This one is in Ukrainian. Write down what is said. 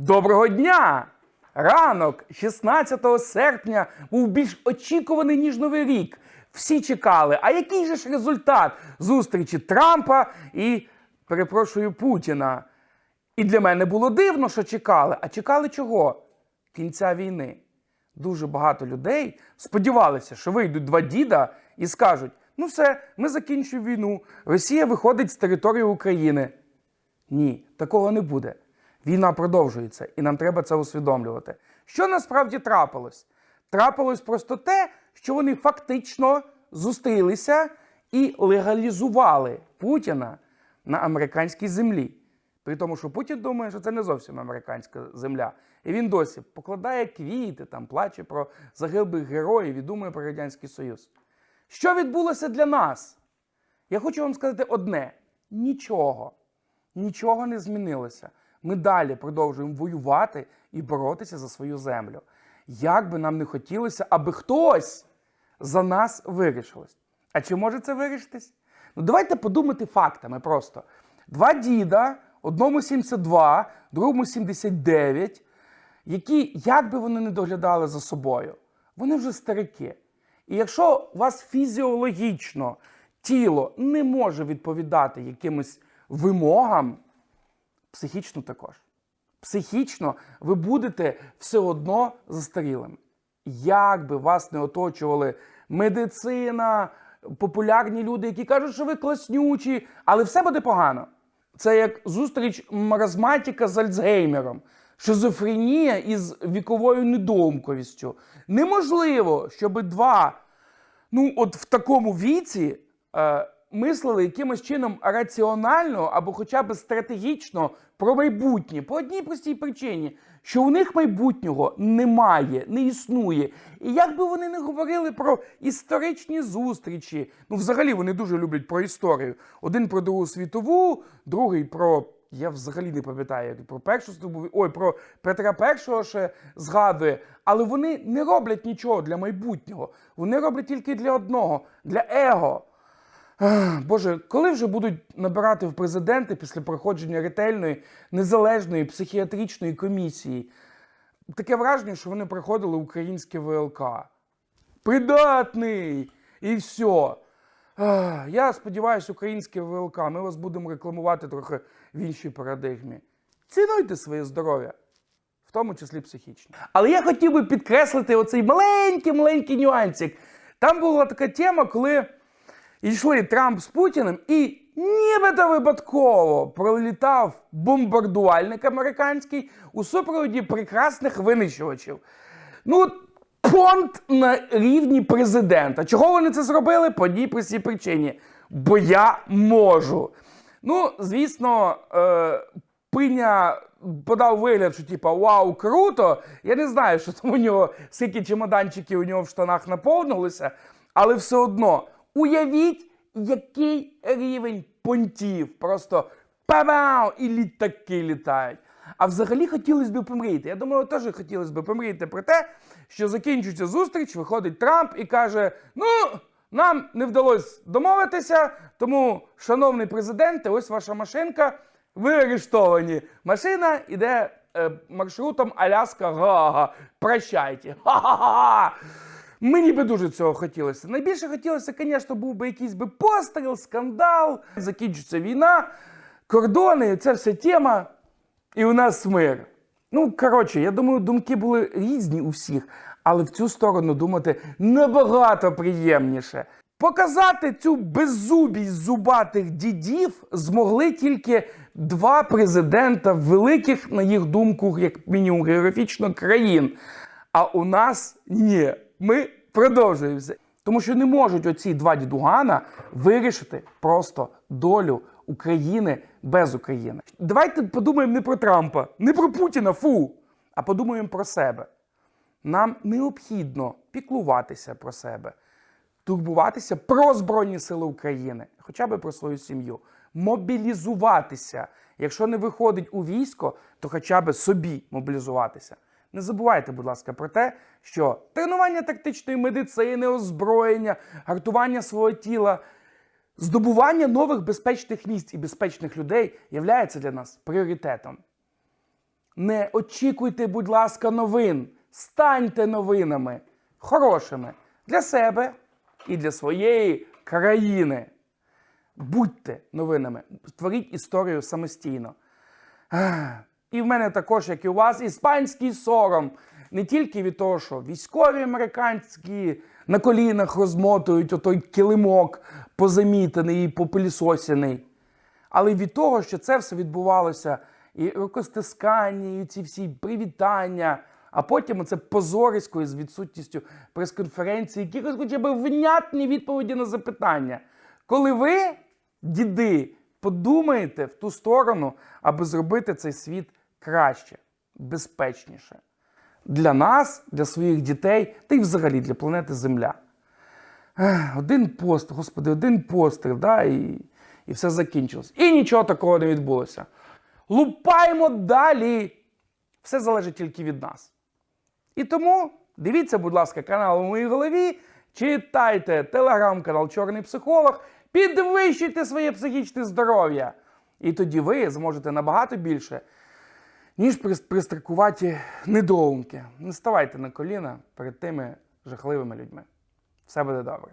Доброго дня! Ранок 16 серпня був більш очікуваний, ніж Новий рік. Всі чекали. А який же ж результат зустрічі Трампа і, перепрошую, Путіна? І для мене було дивно, що чекали. А чекали чого? Кінця війни. Дуже багато людей сподівалися, що вийдуть два діда і скажуть: ну все, ми закінчуємо війну, Росія виходить з території України. Ні, такого не буде. Війна продовжується, і нам треба це усвідомлювати. Що насправді трапилось? Трапилось просто те, що вони фактично зустрілися і легалізували Путіна на американській землі. При тому, що Путін думає, що це не зовсім американська земля. І він досі покладає квіти, там, плаче про загиблих героїв і думає про Радянський Союз. Що відбулося для нас? Я хочу вам сказати одне: нічого. Нічого не змінилося. Ми далі продовжуємо воювати і боротися за свою землю. Як би нам не хотілося, аби хтось за нас вирішилось. А чи може це вирішитись? Ну давайте подумати фактами просто. Два діда, одному 72, другому 79, які, як би вони не доглядали за собою, вони вже старики. І якщо у вас фізіологічно тіло не може відповідати якимось вимогам, психічно також. Психічно ви будете все одно застарілими. Як би вас не оточували медицина, популярні люди, які кажуть, що ви класнючі, але все буде погано. Це як зустріч маразматика з Альцгеймером, шизофренія із віковою недоумковістю. Неможливо, щоб два, ну от в такому віці е, мислили якимось чином раціонально або хоча б стратегічно про майбутнє по одній простій причині, що у них майбутнього немає, не існує. І як би вони не говорили про історичні зустрічі, ну взагалі вони дуже люблять про історію. Один про Другу світову, другий про. Я взагалі не пам'ятаю, про першу світову, ой, про Петра І ще згадує. Але вони не роблять нічого для майбутнього. Вони роблять тільки для одного, для его. Боже, коли вже будуть набирати в президенти після проходження ретельної, незалежної психіатричної комісії? Таке враження, що вони проходили українське ВЛК. Придатний! І все. Я сподіваюся, українське ВЛК, ми вас будемо рекламувати трохи в іншій парадигмі. Цінуйте своє здоров'я, в тому числі психічно. Але я хотів би підкреслити оцей маленький-маленький нюансик. Там була така тема, коли йшли Трамп з Путіним, і нібито випадково пролітав бомбардувальник американський у супроводі прекрасних винищувачів. Ну, понт на рівні президента. Чого вони це зробили? По одній простій причині. Бо я можу. Ну, звісно, е, Пиня подав вигляд, що типа вау, круто. Я не знаю, що там у нього скільки чемоданчиків у нього в штанах наповнилося, але все одно уявіть, який рівень понтів. Просто пабау, і літаки літають. А взагалі хотілося б помріяти. Я думаю, теж хотілося б помріяти про те, що закінчується зустріч, виходить Трамп і каже: Ну, нам не вдалося домовитися, тому, шановний президенте, ось ваша машинка. Ви арештовані. Машина йде е, маршрутом Аляска Гага. Прощайте. Ха-ха-ха! Мені би дуже цього хотілося. Найбільше хотілося, звісно, був би якийсь би постріл, скандал, закінчиться війна, кордони, це вся тема, і у нас мир. Ну, коротше, я думаю, думки були різні у всіх, але в цю сторону думати набагато приємніше. Показати цю беззубість зубатих дідів змогли тільки два президента великих, на їх думку, як мінімум географічно країн. А у нас ні. Ми продовжуємося. Тому що не можуть оці два дідугана вирішити просто долю України без України. Давайте подумаємо не про Трампа, не про Путіна, фу, а подумаємо про себе. Нам необхідно піклуватися про себе, турбуватися про Збройні Сили України, хоча б про свою сім'ю, мобілізуватися. Якщо не виходить у військо, то хоча б собі мобілізуватися. Не забувайте, будь ласка, про те, що тренування тактичної медицини, озброєння, гартування свого тіла, здобування нових безпечних місць і безпечних людей являється для нас пріоритетом. не очікуйте, будь ласка, новин. Станьте новинами хорошими для себе і для своєї країни. Будьте новинами, творіть історію самостійно. І в мене також, як і у вас, іспанський сором. Не тільки від того, що військові американські на колінах розмотують отой килимок позамітаний і попилісосяний, але й від того, що це все відбувалося і рукостискання, і ці всі привітання, а потім це позорисько з відсутністю прес-конференції, якихось хоча б внятні відповіді на запитання. Коли ви, діди, подумаєте в ту сторону, аби зробити цей світ краще, безпечніше для нас, для своїх дітей, та й взагалі для планети Земля. Один пост, господи, один постріл, да, і, і все закінчилось. І нічого такого не відбулося. Лупаємо далі. Все залежить тільки від нас. І тому дивіться, будь ласка, канал у моїй голові, читайте телеграм-канал Чорний психолог, підвищуйте своє психічне здоров'я. І тоді ви зможете набагато більше, ніж прис- недоумки. Не ставайте на коліна перед тими жахливими людьми. Все буде добре.